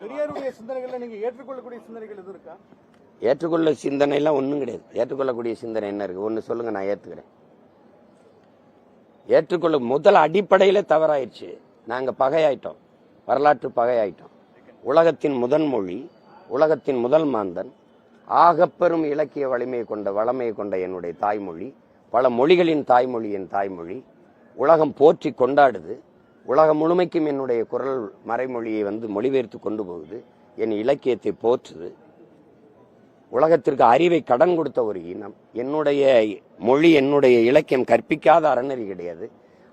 பெரியாருடைய சிந்தனைகள்ல நீங்க ஏற்றுக்கொள்ளக்கூடிய சிந்தனைகள் எதுவும் இருக்கா? ஏற்றுக்கொள்ள சிந்தனை எல்லாம் ஒன்றும் கிடையாது. ஏற்றுக்கொள்ளக்கூடிய சிந்தனை என்ன இருக்கு? ஒன்று சொல்லுங்க நான் ஏற்றுக்கிறேன் ஏற்றுக்கொள்ள முதல் அடிப்படையில தவறாயிடுச்சு. நாங்க பகையாயிட்டோம். வரலாற்று பகையாயிட்டோம். உலகத்தின் முதன் மொழி உலகத்தின் முதல் மாந்தன் ஆகப்பெரும் இலக்கிய வலிமையை கொண்ட வளமையை கொண்ட என்னுடைய தாய்மொழி பல மொழிகளின் தாய்மொழி என் தாய்மொழி உலகம் போற்றி கொண்டாடுது. உலகம் முழுமைக்கும் என்னுடைய குரல் மறைமொழியை வந்து மொழிபெயர்த்து கொண்டு போகுது. என் இலக்கியத்தை போற்றுது. உலகத்திற்கு அறிவை கடன் கொடுத்த ஒரு இனம். என்னுடைய மொழி என்னுடைய இலக்கியம் கற்பிக்காத அறநெறி கிடையாது.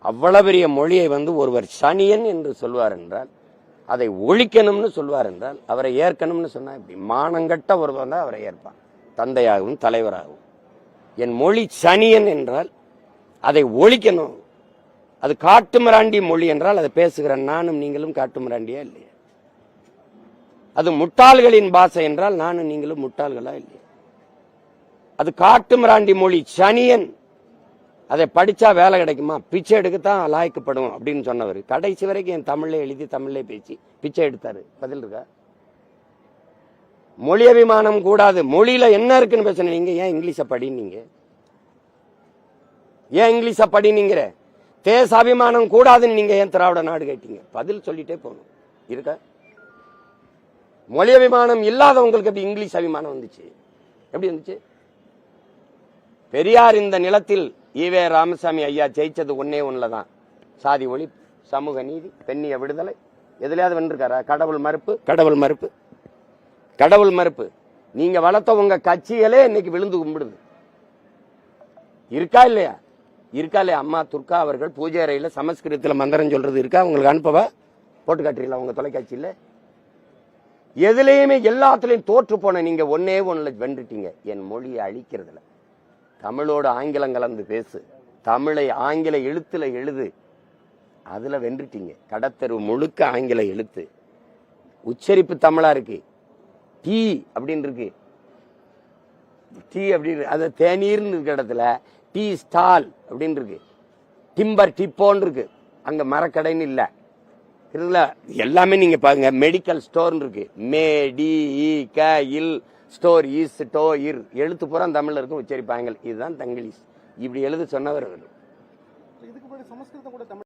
அவ்வளவு பெரிய மொழியை வந்து ஒருவர் சனியன் என்று சொல்வார் என்றால் அதை ஒழிக்கணும்னு சொல்வார் என்றால் அவரை ஏற்கணும்னு சொன்னால் இப்படி மானங்கட்ட ஒருவர் தான் அவரை ஏற்பான். தந்தையாகவும் தலைவராகவும். என் மொழி சனியன் என்றால் அதை ஒழிக்கணும். அது காட்டுமிராண்டி மொழி என்றால் அதை பேசுகிற நானும் நீங்களும் காட்டுமிராண்டியா இல்லையா? அது முட்டாள்களின் பாஷை என்றால் நானும் நீங்களும் முட்டாள்களா இல்லையா? அது காட்டுமிராண்டி மொழி சனியன். அதை படிச்சா வேலை கிடைக்குமா? பிச்சை எடுக்கத்தான் லாய்க்கப்படும் அப்படின்னு சொன்னவர். கடைசி வரைக்கும் என் தமிழ்ல எழுதி தமிழ்ல பேசி பிச்சை எடுத்தாரு. பதில் இருக்கா? மொழி அபிமானம் கூடாது. மொழியில என்ன இருக்குன்னு பேசுனீங்க ஏன் இங்கிலீஷ படினீங்க ஏன் இங்கிலீஷ படினீங்கிற தேசாபிமானம் கூடாதுன்னு நீங்க ஏன் திராவிட நாடு கேட்டீங்க? பதில் சொல்லிட்டே போகணும். இருக்கா? மொழி அபிமானம் இல்லாதவங்களுக்கு எப்படி இங்கிலீஷ் அபிமானம் வந்துச்சு? எப்படி வந்துச்சு? பெரியார் இந்த நிலத்தில் ஈவே ராமசாமி ஐயா ஜெயிச்சது ஒன்னே ஒண்ணுல தான். சாதி ஒளி சமூக நீதி பெண்ணிய விடுதலை. எதுலயாவது வென்றிருக்காரா? கடவுள் மறுப்பு. கடவுள் மறுப்பு. கடவுள் மறுப்பு. நீங்க வளர்த்த உங்க கட்சிகளே இன்னைக்கு விழுந்து கும்பிடுது. இருக்கா இல்லையா? இருக்கா அம்மா துர்கா அவர்கள் பூஜை அறையில் சமஸ்கிருதத்தில் மந்திரம் சொல்றது இருக்கா? உங்களுக்கு அனுப்பவா? போட்டு காட்டுறீங்களா உங்க தொலைக்காட்சியில்? எதுலேயுமே எல்லாத்துலேயும் தோற்று போன நீங்க ஒன்னே ஒண்ணுல வென்றுட்டீங்க. என் மொழியை அழிக்கிறதுல. தமிழோட ஆங்கிலம் கலந்து பேசு. தமிழை ஆங்கில எழுத்துல எழுது. அதுல வென்றுட்டீங்க. கடத்தரு முழுக்க ஆங்கில எழுத்து. உச்சரிப்பு தமிழா இருக்கு. டீ அப்படின்னு இருக்கு டீ அப்படின்னு அது தேநீர்னு இருக்கிற இடத்துல டீ ஸ்டால் அப்படின்னு இருக்கு டிம்பர் டிப்போன்னு இருக்கு அங்க மரக்கடைன்னு இல்ல. இருக்குல்ல எல்லாமே நீங்க பாருங்க. மெடிக்கல் ஸ்டோர் இருக்கு மே டி இ க இல் ஸ்டோர் இஸ் டோ இர். எழுத்து பூரா தமிழ்ல இருக்கும். உச்சரிப்பாங்க. இதுதான் தங்கிலீஷ். இப்படி எழுத சொன்னவர் அவர்